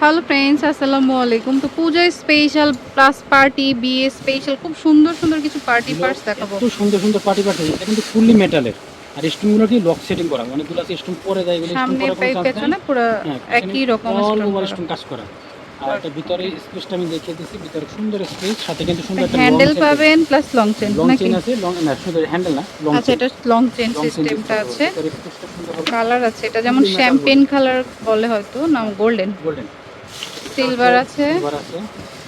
Hello friends আসসালামু আলাইকুম। তো পূজা স্পেশাল প্লাস পার্টি বিয়ে স্পেশাল খুব সুন্দর সুন্দর কিছু পার্টি পার্টস দেখাবো। খুব সুন্দর সুন্দর পার্টি পার্টি এটা কিন্তু ফুললি মেটালের আর স্টোনগুলো কি লক সেটিং করা। অনেকগুলো আছে স্টোন পরে যায় এগুলো সামনে পরে পাই কোনো চান্স পেছনে পুরো হ্যাঁ একই রকম স্টোন কাজ করা। আর এটা ভিতরে স্পেসটা আমি দেখিয়ে দিচ্ছি। ভিতরে সুন্দর স্পেস সাথে কিন্তু সুন্দর একটা হ্যান্ডেল পাবেন plus long chain long chain আছে লং না শুধু হ্যান্ডেল না লং আচ্ছা এটা লং চেন সিস্টেমটা আছে। কালার আছে। এটা যেমন শ্যাম্পেন কালার বলে হয়তো না গোল্ডেন গোল্ডেন সিলভার আছে।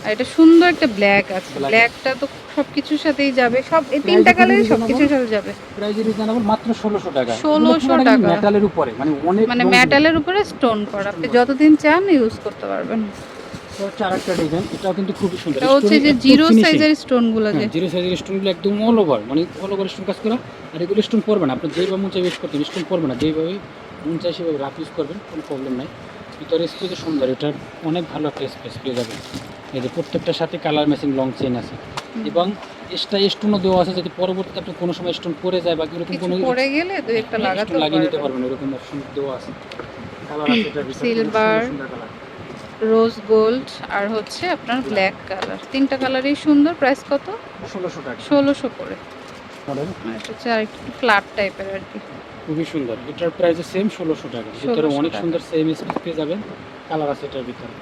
আর এটা সুন্দর একটা ব্ল্যাক আছে। ব্ল্যাকটা তো সবকিছুর সাথেই যাবে। সব এই তিনটা কালারই সবকিছুর সাথে যাবে। প্রাইস রিজনেবল মাত্র 1600 টাকা। 1600 টাকা। মেটালের উপরে মানে অনেক মানে মেটালের উপরে স্টোন করা। আপনি যতদিন চান ইউজ করতে পারবেন। তো হচ্ছে ডিজাইন এটাও কিন্তু খুবই সুন্দর। এটা হচ্ছে যে জিরো সাইজের স্টোনগুলো যে। জিরো সাইজের স্টোনগুলো একদম অল ওভার মানে অল ওভার স্টোন কাজ করা। আর এগুলো স্টোন পড়বে না। আপনি যেইভাবে মন চাই ইউজ করতেন স্টোন পড়বে না যেইভাবে মন চাই সেভাবে রাফ ইউজ করবেন কোনো প্রবলেম নাই। ভিতরে স্পেসে সুন্দর এটার অনেক ভালো একটা স্পেস পেয়ে যাবেন এই যে প্রত্যেকটার সাথে কালার ম্যাচিং লং চেন আছে। এবং এক্সট্রা স্টোনও দেওয়া আছে যদি পরবর্তীতে আপনি কোনো সময় স্টোন পরে যায় বা এরকম কোনো পড়ে গেলে দুই একটা stone লাগাতে লাগিয়ে নিতে পারবেন। এরকম অপশন দেওয়া আছে। কালার আছে ভিতরে Silver, রোজ গোল্ড আর হচ্ছে আপনার ব্ল্যাক কালার তিনটা কালারই সুন্দর প্রাইস কত? ষোলোশো টাকা। ষোলোশো করে। মডেল? এটা হচ্ছে আর একটু ফ্ল্যাট টাইপের আর কি। খুবই সুন্দর। এটার প্রাইস সেম ষোলোশো টাকা। ভিতরে অনেক সুন্দর সেম স্পেস পেয়ে যাবেন। কালার আছে এটার ভিতরে।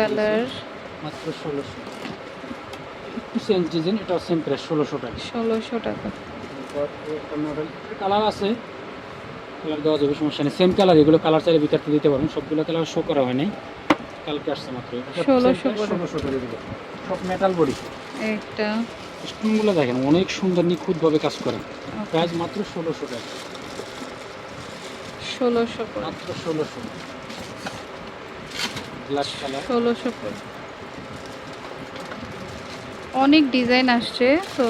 কালার মাত্র ষোলোশো। একটু চেঞ্জ ডিজাইন এটাও সেম প্রাইস ষোলোশো টাকা। ষোলোশো টাকা। কালার আছে। কালার দেওয়া যাবে সমস্যা নেই। সেম কালার এগুলো কালার চাইলে ভিতরতে দিতে পারবেন। সবগুলো কালার শো করা হয় নাই। কালকে আসছে মাত্র। এটা same 1600 price, করে। 1600 করে দিবে। সব মেটাল বডি একটা স্টোনগুলো দেখেন অনেক সুন্দর নিখুঁতভাবে কাজ করে। প্রাইস মাত্র ষোলোশো টাকা। ষোলোশো মাত্র ষোলোশো। ব্ল্যাক কালার ষোলোশো অনেক ডিজাইন আসছে তো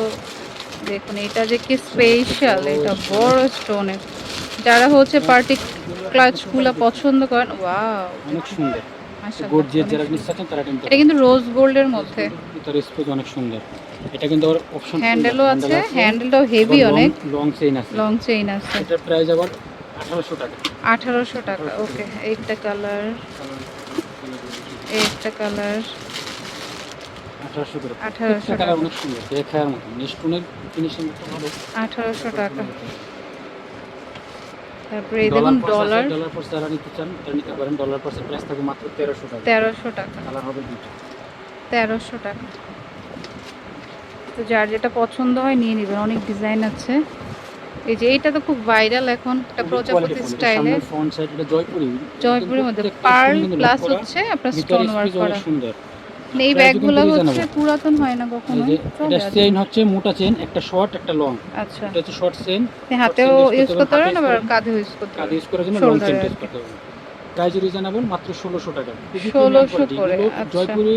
দেখুন এটা যে কি স্পেশাল এটা বড় স্টোনের যারা হচ্ছে পার্টি ক্লাচগুলো পছন্দ করেন ওয়াও অনেক সুন্দর। গোর্জিয়াস যারা নিতে চাচ্ছেন তারা কিন্তু এটা কিন্তু রোজ গোল্ডের মধ্যে। স্পেস অনেক সুন্দর। এটা কিন্তু আবার অপশন হ্যান্ডেলও আছে হ্যান্ডেলটাও হেভি অনেক। লং চেইন আছে। লং চেইন আছে। এটার প্রাইস আবার আঠারোশো টাকা। আঠারোশো টাকা ওকে এইটা কালার এইটা কালার আঠারোশো করে। 1800 টাকা। অনেক সুন্দর। দেখার মতো। স্টোনের ফিনিশিং ভালো আঠারোশো টাকা। তারপরে এই দেখুন ডলার। ডলার পর যারা নিতে চান তারা নিতে পারেন। ডলার পর প্রাইস থাকবে মাত্র তেরোশো টাকা। তেরোশো টাকা। কালার হবে দুটো তেরোশো টাকা। তো যার যেটা পছন্দ হয় নিয়ে নেবেন। অনেক ডিজাইন আছে। এই যে এইটা তো খুব ভাইরাল এখন। একটা প্রজাপতি স্টাইলে। জয়পুরি। জয়পুরের মধ্যে পার্ল প্লাস হচ্ছে আপনার স্টোন ওয়ার্ক করা। সুন্দর। এই ব্যাগগুলো হচ্ছে পুরাতন হয় না কখনো? এটা চেইন হচ্ছে মোটা চেইন একটা শর্ট একটা লং আচ্ছা। এটা হচ্ছে শর্ট চেইন হাতেও ইউজ করতে পারেন, পারেন আবার কাঁধে ইউজ করতে পারেন। ইউজ করার জন্য লং চেইন ইউজ করতে হবে প্রাইস রিজনেবল মাত্র ষোলোশো টাকা। খুবই 1600 করে, আচ্ছা। জয়পুরি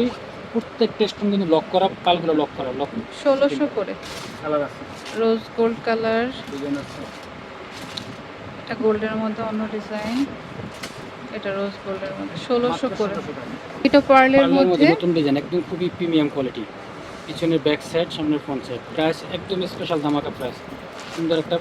প্রত্যেকটা স্টোন কিন্তু লক করা পালগুলো লক করা লক ষোলোশো করে। কালার আছে। রোজ গোল্ড কালার ডিজাইন আছে। এটা গোল্ডের মধ্যে অন্য ডিজাইন এটা রোজ গোল্ডের মধ্যে ষোলোশো করে। এটা পার্লের মধ্যে নতুন ডিজাইন একদম খুবই প্রিমিয়াম কোয়ালিটি পিছনের ব্যাক সাইড সামনের ফ্রন্ট সাইড প্রাইস একদম স্পেশাল ধামাকা প্রাইস সুন্দর একটা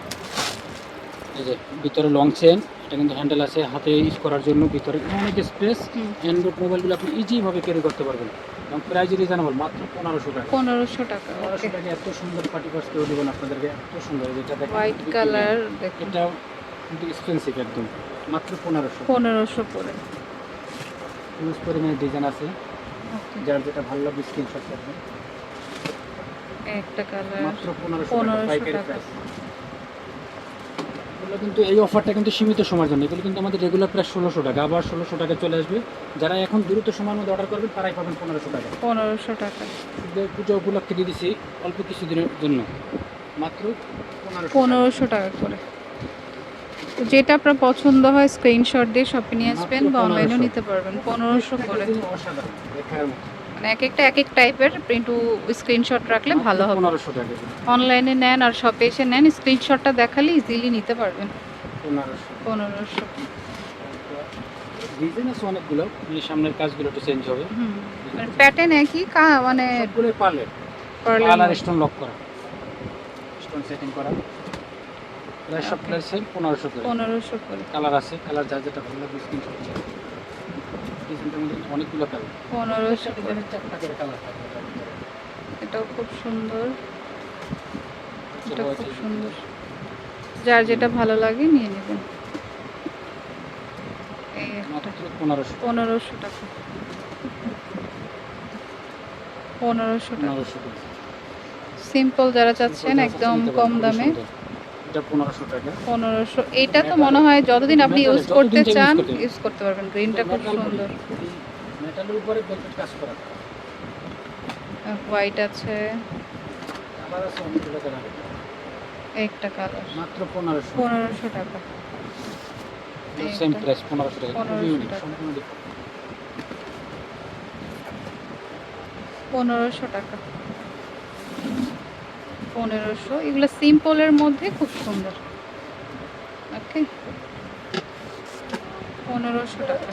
এই যে ভিতরে লং চেন এটা কিন্তু হ্যান্ডেল আছে হাতে ইউজ করার জন্য ভিতরে। অনেক স্পেস। অ্যান্ড্রয়েড মোবাইলগুলো আপনি ইজিভাবে ক্যারি করতে পারবেন। এবং প্রাইস রিজনেবল মাত্র পনেরোশো টাকা। পনেরোশো টাকা পনেরোশো টাকা এত সুন্দর পার্টি পার্স কেউ দেবেন আপনাদেরকে এত সুন্দর। যেটা হোয়াইট কালার এটা কিন্তু এক্সপেন্সিভ একদম। মাত্র পনেরোশো। পনেরোশো করে। ইউজ পরিমাণে ডিজাইন আছে। যার যেটা ভালো লাগবে স্ক্রিনশট করবেন। একটা কালার মাত্র পনেরোশো 1500 টাকা। এগুলো কিন্তু এই অফারটা কিন্তু সীমিত সময়ের জন্য। এগুলো কিন্তু আমাদের রেগুলার প্রায় ষোলোশো টাকা। আবার ষোলোশো টাকা চলে আসবে। যারা এখন দ্রুত সময়ের মধ্যে অর্ডার করবেন তারাই পাবেন পনেরোশো টাকা। পনেরোশো টাকা। পুজো উপলক্ষে দিয়ে দিচ্ছি অল্প কিছুদিনের জন্য। মাত্র পনেরোশো টাকা করে। যেটা আপনার পছন্দ হয় স্ক্রিনশট দিয়ে শপে নিয়ে আসবেন বা অনলাইনেও নিতে পারবেন। পনেরোশো করে। মানে এক একটা এক এক টাইপের কিন্তু স্ক্রিনশট রাখলে ভালো হবে। অনলাইনে নেন আর শপে এসে নেন স্ক্রিনশটটা দেখালে ইজিলি নিতে পারবেন। পনেরোশো। অনেকগুলো এই সামনের কাজগুলো একটু চেঞ্জ হবে। মানে প্যাটার্ন একই কা মানে pearl-এর স্টোন লক করা। স্টোন সেটিং করা। সব. পনেরোশো করে। পনেরোশো করে। কালার আছে কালার যা যেটা ভালো অনেকগুলো কালার পনেরোশো করে। কালার। এটাও খুব সুন্দর। এটা খুব সুন্দর। যার যেটা ভালো লাগে নিয়ে নেবেন। পনেরোশো। পনেরোশো টাকা। পনেরোশো টাকা। সিম্পল যারা চাচ্ছেন একদম কম দামে। এটা টাকা। পনেরোশো। এইটা তো মনে হয় যতদিন আপনি ইউজ করতে চান ইউজ করতে পারবেন। গ্রিনটা খুব সুন্দর। মেটালের উপরে বেলভেট কাজ করা। হোয়াইট আছে। আবার আছে অনেকগুলো কালার একটা কালার মাত্র পনেরোশো। পনেরোশো টাকা। সেম প্রাইস পনেরোশো টাকা। খুবই 1500 unique, টাকা। সম্পূর্ণ। পনেরোশো টাকা। পনেরোশো এগুলো সিম্পলের মধ্যে খুব সুন্দর। ওকে পনেরোশো টাকা।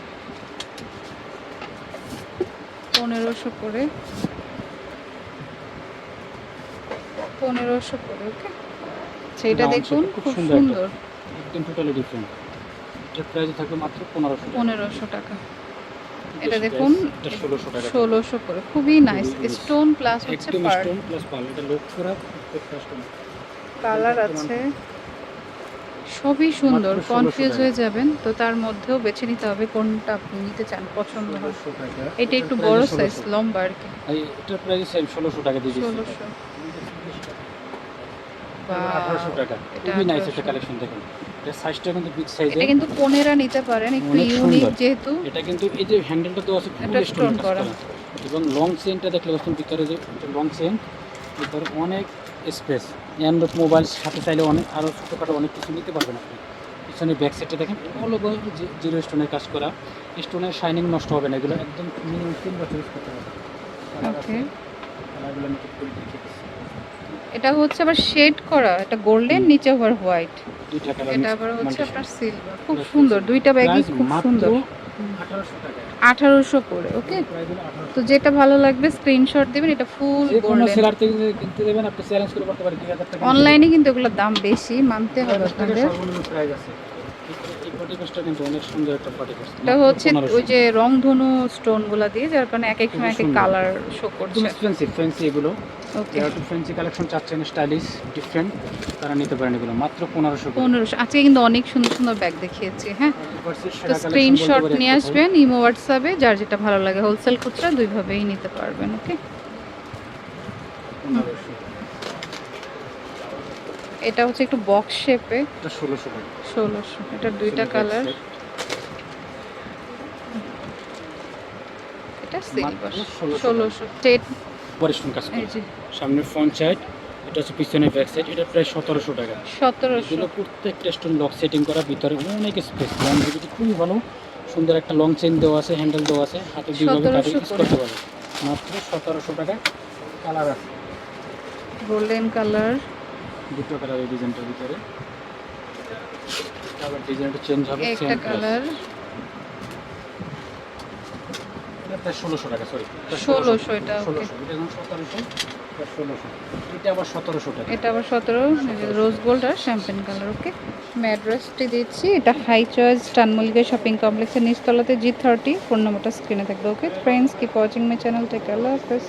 পনেরোশো করে। পনেরোশো করে ওকে সেইটা দেখুন খুব সুন্দর একদম টোটালি ডিফারেন্ট এটার প্রাইস থাকবে মাত্র পনেরোশো টাকা। পনেরোশো টাকা। এটা দেখুন ষোলোশো করে। খুবই নাইস স্টোন প্লাস হচ্ছে স্টোন প্লাস এটা করা কালার আছে। সবই সুন্দর কনফিউজ হয়ে যাবেন তো তার মধ্যেও বেছে নিতে হবে কোনটা আপনি নিতে চান পছন্দ হয়। এটা একটু বড় সাইজ 1600 লম্বা আর কি। এই এটার প্রাইস সেম ষোলোশো টাকা দিয়ে দিচ্ছি ষোলোশো। আঠারোশো টাকা। খুবই নাইস একটা কালেকশন দেখুন। এটা সাইজটা কিন্তু বিগ সাইজের এটা কিন্তু পনেরা নিতে পারেন একটু ইউনিক যেহেতু। এটা কিন্তু এই যে হ্যান্ডেলটা দেওয়া আছে এটা ফুল স্টোন করা। এবং লং চেনটা দেখলে বুঝতেন ভিতরে যে লং চেন ভিতরে অনেক স্পেস অ্যান্ড্রয়েড মোবাইল সাথে চাইলে অনেক আরও ছোটোখাটো অনেক কিছু নিতে পারবেন আপনি। পিছনে ব্যাক সাইডটা দেখেন। অল জিরো স্টোনের কাজ করা। স্টোনের শাইনিং নষ্ট হবে না। এগুলো একদম মিনিমাম তিন বছর ইউজ করতে হবে। এটা হচ্ছে আবার শেড করা। এটা গোল্ডেন নিচে আবার হোয়াইট এটা আবার হচ্ছে আপনার সিলভার খুব সুন্দর। দুইটা ব্যাগই খুব সুন্দর। আঠারোশো করে ওকে তো যেটা ভালো লাগবে স্ক্রিনশট দেবেন এটা ফুল অনলাইনে কিন্তু এগুলোর দাম বেশি মানতে হবে আপনাদের। এটা হচ্ছে ওই যে রংধনু স্টোনগুলা দিয়ে যার কারণে এক এক সময় এক এক কালার শো করছে। এক্সপেন্সিভ ফ্যান্সি এগুলো। ওকে যারা একটু ফ্যান্সি কালেকশন চাচ্ছেন স্টাইলিশ ডিফারেন্ট তারা নিতে পারেন এগুলো। মাত্র পনেরোশো পনেরোশো। আজকে কিন্তু অনেক সুন্দর সুন্দর ব্যাগ দেখিয়েছি হ্যাঁ? তো স্ক্রিনশট নিয়ে আসবেন ইমো হোয়াটসঅ্যাপে যার যেটা ভালো লাগে হোলসেল খুচরা দুইভাবেই নিতে পারবেন ওকে এটা হচ্ছে একটু বক্স শেপে এটা ষোলোশো টাকা। ষোলোশো এটা দুইটা কালার এটা সিলভার 1600 ষোলোশো টেট পরিশ্রম কাজ সামনে ফ্রন্ট সাইড এটা হচ্ছে পিছনে ব্যাক সাইড এটা প্রায় সতেরোশো টাকা। সতেরোশো। এগুলো প্রত্যেকটা স্টোন লক সেটিং করা ভিতরে অনেক স্পেস লংজিভিটি খুবই ভালো। সুন্দর একটা লং চেন দেওয়া আছে হ্যান্ডেল দেওয়া আছে। হাতে দুইভাবে কাটে 1700 ইউজ করতে পারবে। মাত্র সতেরোশো টাকা। কালার আছে। গোল্ডেন কালার দুটো কালার এই ডিজাইনটার ভিতরে। আবার ডিজাইনটা চেঞ্জ হবে একটা সেম কালার। এটা প্রায় ষোলোশো টাকা সরি 1600 এটা, okay. ষোলোশো এটা এখন সতেরোশো এটা আবার সতেরোশো টাকা। এটা আবার সতেরো রোজ গোল্ড আর শ্যাম্পেন কালার ওকে আমি অ্যাড্রেসটি দিচ্ছি এটা হাই চয়েস টানমলিকা শপিং কমপ্লেক্সের নিচতলাতে জি থার্টি ফোন নম্বরটা স্ক্রিনে থাকবে okay friends keep watching my channel take আল্লাহ হাফেজ